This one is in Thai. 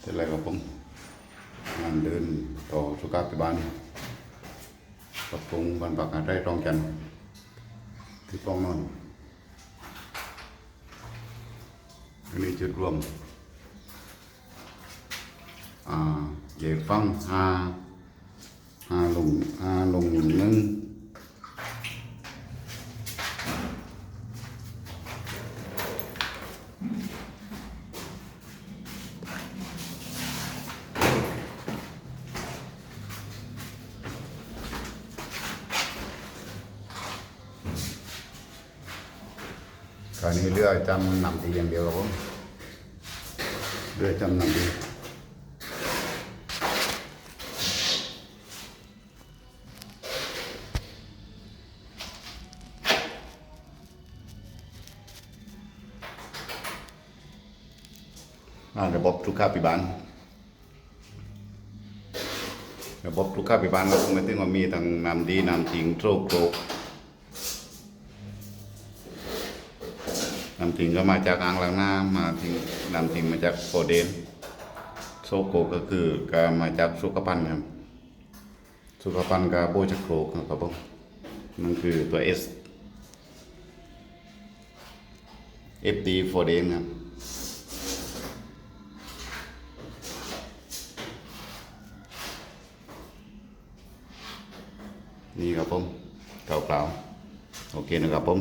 เสร็จแล้วครับผมงานเดินต่อสุขาภิบาลปรับปรุงบ้านพักอาศัยรองจันทร์ที่ป้องนอนอันนี้จุดรวมอ่าเย่ฟังหาหาลงหาลงหนึ่ง คราวนี้เรือจำนำทีอย่างเดียวครับผมเรือจำนำทีอ่าระบบสุกข้าภิบาลระบบสุกข้าภิบาลเราคงไม่ถึงว่ามีทั้งนำดีนำจริงโรคโร นำจริงก็มาจากอ่างล้างน้ำมาจริงนำจริงมาจากโคเดนโซโกก็คือก็มาจากสุขภัณฑ์ครับสุขภัณฑ์กับโบจักโครกครับผมนั่นคือตัว S FD โฟเดนครับนี่ครับผมเปล่าๆโอเคนะครับผม